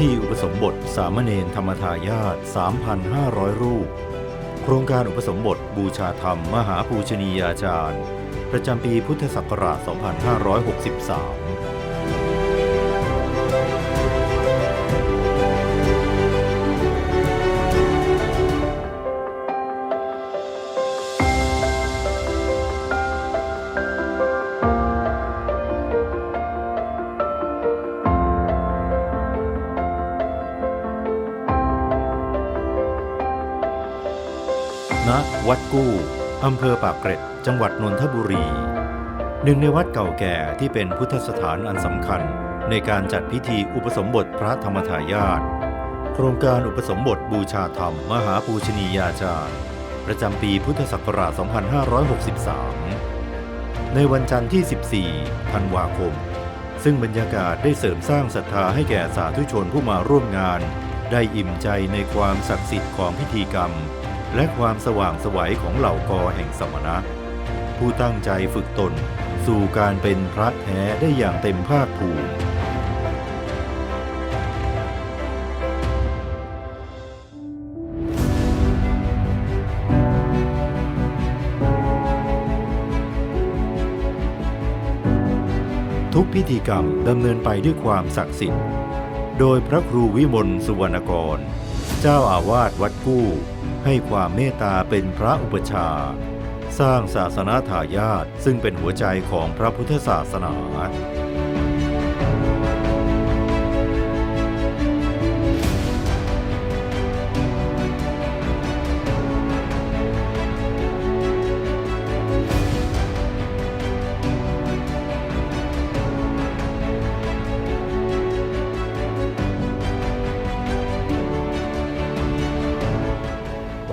ธีอุปสมบทสามเณรธรรมทายาท3,500 รูป โครงการอุปสมบทบูชาธรรม มหาปูชนียาจารย์ ประจำปีพุทธศักราช 2563 ณวัดกู้อำเภอปากเกร็ด จังหวัดนนทบุรี หนึ่งในวัดเก่าแก่ที่เป็นพุทธสถานอันสำคัญ ในการจัดพิธีอุปสมบทพระธรรมทายาทโครงการอุปสมบทบูชาธรรม มหาปูชนียาจารย์ ประจำปีพุทธศักราช 2563 ในวันจันทร์ที่ 14 ธันวาคม ซึ่งบรรยากาศได้เสริมสร้างศรัทธาให้แก่สาธุชนผู้มาร่วมงาน ได้อิ่มใจในความศักดิ์สิทธิ์ของพิธีกรรม และความสว่างสวัยของเหล่ากอแห่งสมณะ ผู้ตั้งใจฝึกตนสู่การเป็นพระแท้ได้อย่างเต็มภาคภูมิทุกพิธีกรรมดำเนินไปด้วยความศักดิ์สิทธิ์ โดยพระครูวิมลสุวรรณกร เจ้าอาวาสวัดกู้ ให้ความเมตตาเป็นพระอุปชา สร้างศาสนาทายาทซึ่งเป็นหัวใจของพระพุทธศาสนา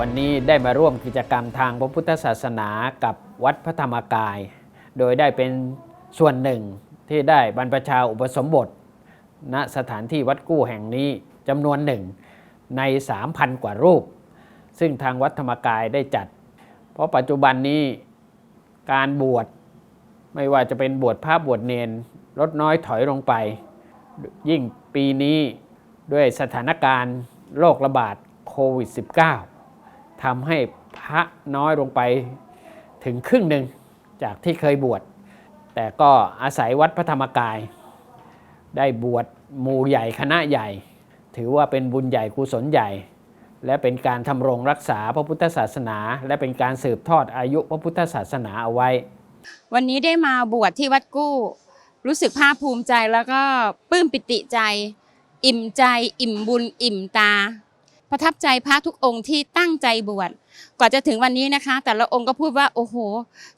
วันนี้ได้มาร่วมกิจกรรมทางพระพุทธศาสนากับวัดพระธรรมกาย โดยได้เป็นส่วนหนึ่งที่ได้บรรพชาอุปสมบท ณสถานที่วัดกู้แห่งนี้จำนวนหนึ่งใน 3,000 กว่ารูป ซึ่งทางวัดธรรมกายได้จัด เพราะปัจจุบันนี้การบวชไม่ว่าจะเป็นบวชพระบวชเนนลดน้อยถอยลงไป ยิ่งปีนี้ด้วยสถานการณ์โรคระบาดโควิด -19 ทำให้พระน้อยลงไปถึงครึ่งหนึ่งจากที่เคยบวช แต่ก็อาศัยวัดพระธรรมกาย ได้บวชหมู่ใหญ่คณะใหญ่ ถือว่าเป็นบุญใหญ่กุศลใหญ่ และเป็นการทำรงรักษาพระพุทธศาสนา และเป็นการสืบทอดอายุพระพุทธศาสนาเอาไว้ วันนี้ได้มาบวชที่วัดกู้ รู้สึกภาคภูมิใจแล้วก็ปลื้มปิติใจ อิ่มใจ อิ่มบุญ อิ่มตา ประทับใจพระทุกองค์ที่ตั้งใจบวชกว่าจะถึงวันนี้นะคะ แต่ละองค์ก็พูดว่าโอ้โห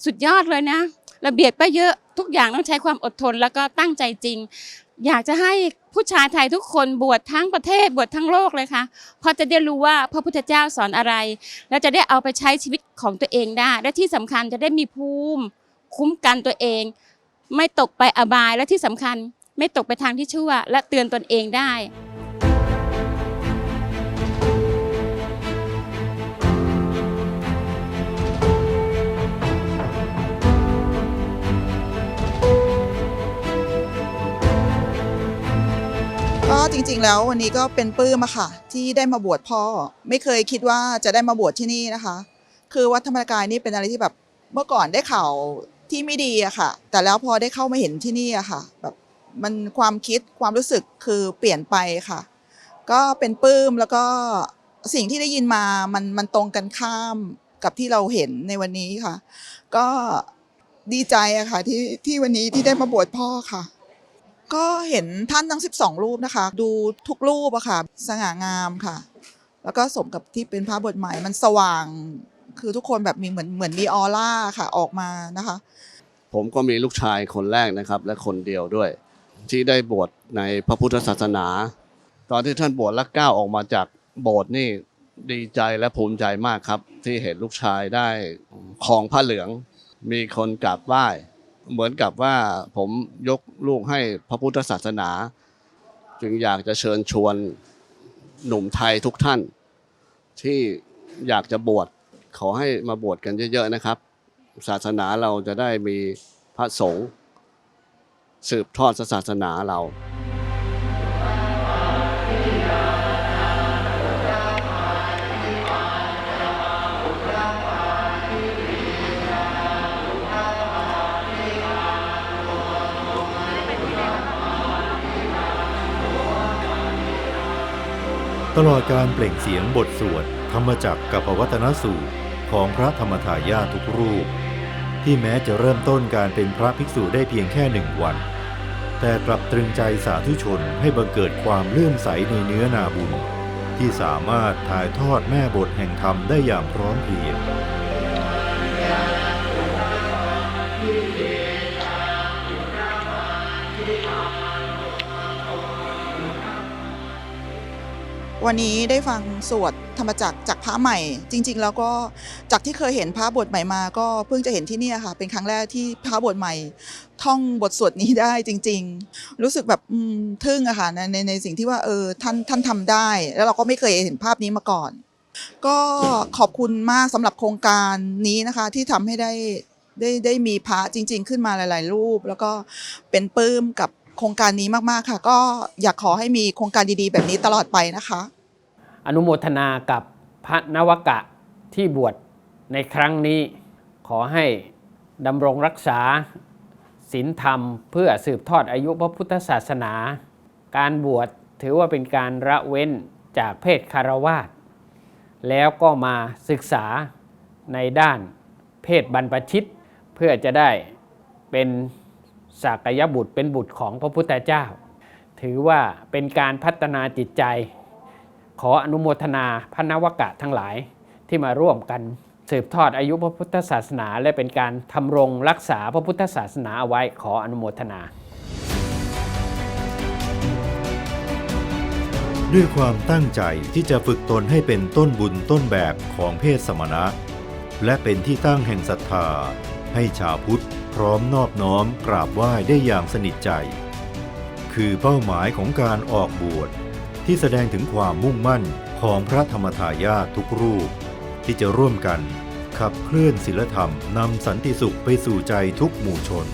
สุดยอดเลยนะ ระเบียบก็เยอะทุกอย่างต้องใช้ความอดทนแล้วก็ตั้งใจจริง อยากจะให้ผู้ชายไทยทุกคนบวชทั้งประเทศบวชทั้งโลกเลยค่ะเพราะจะได้รู้ว่าพระพุทธเจ้าสอนอะไร แล้วจะได้เอาไปใช้ชีวิตของตัวเองได้ และที่สำคัญจะได้มีภูมิคุ้มกันตัวเอง ไม่ตกไปอบายและที่สำคัญ ไม่ตกไปทางที่ชั่ว และเตือนตนเองได้ จริงๆ แล้ววันนี้ก็เป็นปลื้มอะค่ะ ที่ได้มาบวชพ่อ ไม่เคยคิดว่าจะได้มาบวชที่นี่นะคะ คือวัดธรรมกายนี่เป็นอะไรที่แบบเมื่อก่อนได้ข่าวที่ไม่ดีอะค่ะ แต่แล้วพอได้เข้ามาเห็นที่นี่อะค่ะแบบมันความคิดความรู้สึกคือเปลี่ยนไปค่ะ ก็เป็นปลื้มแล้วก็สิ่งที่ได้ยินมามันมันตรงกันข้ามกับที่เราเห็นในวันนี้ค่ะ ก็ดีใจอะค่ะที่ที่วันนี้ที่ได้มาบวชพ่อค่ะ ก็เห็นท่านทั้ง 12 รูปนะคะ ดูทุกรูปอะค่ะสง่างามค่ะ แล้วก็สมกับที่เป็นพระบทใหม่มันสว่าง คือทุกคนแบบมีเหมือนเหมือนมีออร่าค่ะออกมานะคะ ผมก็มีลูกชายคนแรกนะครับ และคนเดียวด้วย ที่ได้บวชในพระพุทธศาสนา ตอนที่ท่านบวชและก้าวออกมาจากโบสถ์นี่ดีใจและภูมิใจมากครับ ที่เห็นลูกชายได้ครองผ้าเหลือง มีคนกราบไหว้ เหมือนกับว่าผมยกลูกให้พระพุทธศาสนา จึงอยากจะเชิญชวนหนุ่มไทยทุกท่าน ที่อยากจะบวชขอให้มาบวชกันเยอะๆนะครับ ศาสนาเราจะได้มีพระสงฆ์สืบทอดศาสนาเรา ตลอดการเปล่งเสียงบทสวดธรรมจักรกับวัตนสูตรของพระธรรมทายาททุกรูป ที่แม้จะเริ่มต้นการเป็นพระภิกษุได้เพียงแค่หนึ่งวัน แต่กลับตรึงใจสาธุชนให้บังเกิดความเลื่อมใสในเนื้อนาบุญ ที่สามารถถ่ายทอดแม่บทแห่งธรรมได้อย่างพร้อมเพรียง วันนี้ได้ฟังสวดธรรมจักรจากพระใหม่ จริง ๆ แล้วก็จากที่เคยเห็นพระบทใหม่มา ก็เพิ่งจะเห็นที่นี่ค่ะ เป็นครั้งแรกที่พระบทใหม่ ท่องบทสวดนี้ได้จริง ๆ รู้สึกแบบทึ่งอะค่ะในในในสิ่งที่ว่าเออท่านท่านทำได้ แล้วเราก็ไม่เคยเห็นภาพนี้มาก่อน ก็ขอบคุณมากสำหรับโครงการนี้นะคะ ที่ทำให้ได้ได้ได้มีพระจริง ๆ ขึ้นมาหลาย ๆ รูป แล้วก็เป็นปลื้มกับ โครงการนี้มากๆค่ะ ก็อยากขอให้มีโครงการดีๆ แบบนี้ตลอดไปนะคะ อนุโมทนากับพระนวกะที่บวชในครั้งนี้ขอให้ดำรงรักษาศีลธรรม เพื่อสืบทอดอายุพระพุทธศาสนา การบวชถือว่าเป็นการละเว้นจากเพศคารวาสแล้วก็มาศึกษาในด้านเพศบรรพชิต เพื่อจะได้เป็น สากยบุตรเป็นบุตรของพระพุทธเจ้า ถือว่าเป็นการพัฒนาจิตใจ ขออนุโมทนาพระนวกะทั้งหลายที่มาร่วมกันสืบทอดอายุพระพุทธศาสนา และเป็นการทำรงรักษาพระพุทธศาสนาเอาไว้ขออนุโมทนา ด้วยความตั้งใจที่จะฝึกตนให้เป็นต้นบุญต้นแบบของเพศสมณะ และเป็นที่ตั้งแห่งศรัทธาให้ชาวพุทธ ร้อมนอบน้อมกราบไหว้ได้อย่างสนิทใจ คือเป้าหมายของการออกบวชที่แสดงถึงความมุ่งมั่นของพระธรรมทายาททุกรูป ที่จะร่วมกันขับเคลื่อนศีลธรรมนำสันติสุขไปสู่ใจทุกหมู่ชน